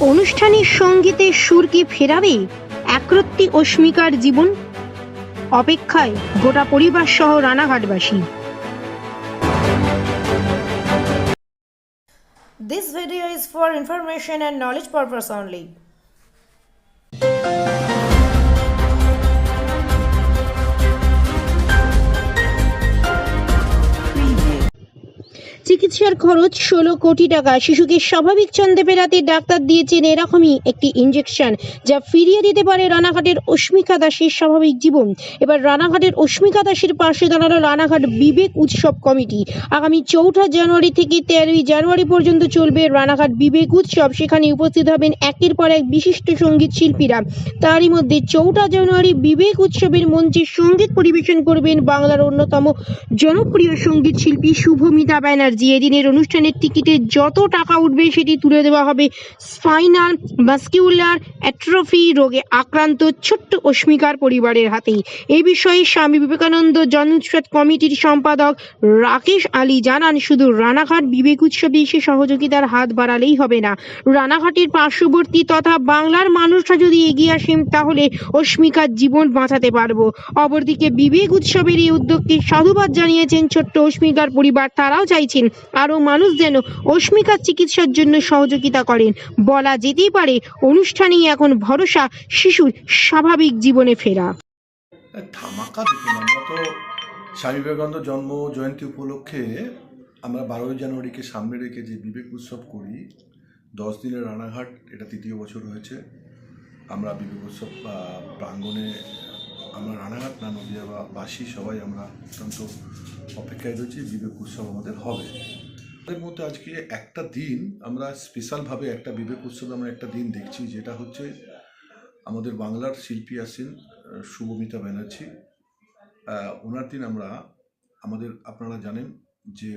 অনুষ্ঠানের সঙ্গীতে সুর কি ফেরাবে? একরত্তি অস্মিকার জীবন? অপেক্ষায় গোটা পরিবার সহ রানাঘাটবাসী। This video is for information and knowledge purpose only. চিকিৎসার খরচ ষোলো কোটি টাকা। শিশুকে স্বাভাবিক ছন্দে ফেরাতে ডাক্তার দিয়েছেন এরকমই একটি ইঞ্জেকশন যা ফিরিয়ে দিতে পারে রানাঘাটের অস্মিকা দাসের স্বাভাবিক জীবন। এবার রানাঘাটের অস্মিকা দাসের পাশে দাঁড়াল রানাঘাট বিবেক উৎসব কমিটি। আগামী চৌঠা জানুয়ারি থেকে তেরোই জানুয়ারি পর্যন্ত চলবে রানাঘাট বিবেক উৎসব। সেখানে উপস্থিত হবেন একের পর এক বিশিষ্ট সংগীত শিল্পীরা। তারই মধ্যে চৌঠা জানুয়ারি বিবেক উৎসবের মঞ্চে সংগীত পরিবেশন করবেন বাংলার অন্যতম জনপ্রিয় সংগীত শিল্পী শুভমিতা ব্যানার্জি। এদিনের অনুষ্ঠানের টিকিটে যত টাকা উঠবে সেটি তুলে দেওয়া হবে স্পাইনাল মাস্কিউলার অ্যাট্রফি রোগে আক্রান্ত ছোট্ট অস্মিকার পরিবারের হাতেই। এই বিষয়ে স্বামী বিবেকানন্দ জন উৎসব কমিটির সম্পাদক রাকেশ আলী জানান, শুধু রানাঘাট বিবেক উৎসবে এসে সহযোগিতার হাত বাড়ালেই হবে না। রানাঘাটের পার্শ্ববর্তী তথা বাংলার মানুষরা যদি এগিয়ে আসেন, তাহলে অস্মিকার জীবন বাঁচাতে পারব। অপরদিকে বিবেক উৎসবের এই উদ্যোগকে সাধুবাদ জানিয়েছেন ছোট্ট অস্মিকার পরিবার। তারাও চাইছেন আরও মানুষ যেন অস্মিকার চিকিৎসার জন্য সহযোগিতা করেন। বলা যেতেই পারে, অনুষ্ঠানেই এখন ভরসা শিশুর স্বাভাবিক জীবনে ফেরা। তো স্বামী বিবেকানন্দ জন্ম জয়ন্তী উপলক্ষে আমরা বারোই জানুয়ারিকে সামনে রেখে যে বিবেক উৎসব করি, দশ দিনের রানাঘাট, এটা তৃতীয় বছর হয়েছে। আমরা বিবেক উৎসব প্রাঙ্গণে আমরা রানাঘাট, না নদীয়া বা বাসী সবাই আমরা অত্যন্ত অপেক্ষায় রয়েছি, বিবেক উৎসব আমাদের হবে। এর মধ্যে আজকে একটা দিন, আমরা স্পেশালভাবে একটা বিবেক উৎসবে আমরা একটা দিন দেখছি, যেটা হচ্ছে আমাদের বাংলার শিল্পী আছেন শুভমিতা ব্যানার্জি। ওনার দিন আমরা, আমাদের আপনারা জানেন যে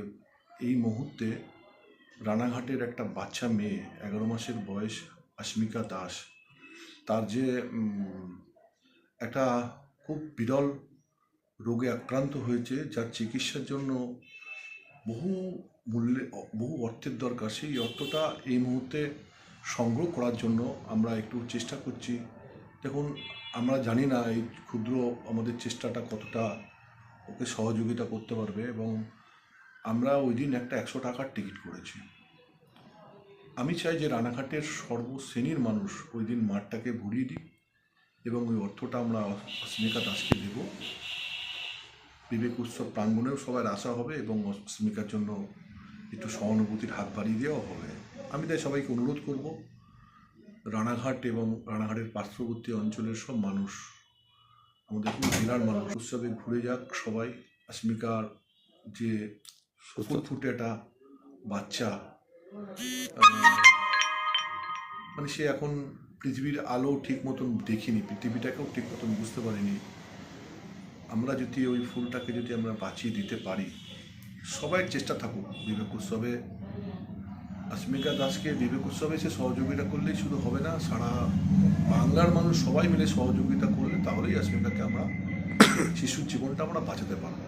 এই মুহূর্তে রানাঘাটের একটা বাচ্চা মেয়ে, এগারো মাসের বয়স অস্মিকা দাস, তার যে একটা খুব বিরল রোগে আক্রান্ত হয়েছে, যার চিকিৎসার জন্য বহু মূল্যে, বহু অর্থের দরকার। সেই অর্থটা এই মুহূর্তে সংগ্রহ করার জন্য আমরা একটু চেষ্টা করছি। দেখুন, আমরা জানি না এই ক্ষুদ্র আমাদের চেষ্টাটা কতটা ওকে সহযোগিতা করতে পারবে এবং আমরা ওই দিন একটা একশো টাকার টিকিট করেছি। আমি চাই যে রানাঘাটের সর্বশ্রেণীর মানুষ ওই দিন মাঠটাকে ভরিয়ে দিই এবং ওই অর্থটা আমরা অস্মিকা দাসকে দেব। বিবেক উৎসব প্রাঙ্গণেও সবার আশা হবে এবং অস্মিকার জন্য একটু সহানুভূতির হাত বাড়িয়ে দেওয়াও হবে। আমি তাই সবাইকে অনুরোধ করব, রানাঘাট এবং রানাঘাটের পার্শ্ববর্তী অঞ্চলের সব মানুষ, আমাদের জেলার মানুষ উৎসবে ঘুরে যাক সবাই। অস্মিকার যে ফুটফুটে একটা বাচ্চা মানে সে এখন পৃথিবীর আলো ঠিক মতন দেখিনি, পৃথিবীটাকেও ঠিক মতন বুঝতে পারিনি। আমরা যদি ওই ফুলটাকে যদি আমরা বাঁচিয়ে দিতে পারি, সবাই চেষ্টা থাকুক বিবেক উৎসবে অস্মিকা দাসকে বিবেক উৎসবে সে সহযোগিতা করলেই শুধু হবে না, সারা বাংলার মানুষ সবাই মিলে সহযোগিতা করলে তাহলেই অস্মিকাকে আমরা শিশুর জীবনটা আমরা বাঁচাতে পারব।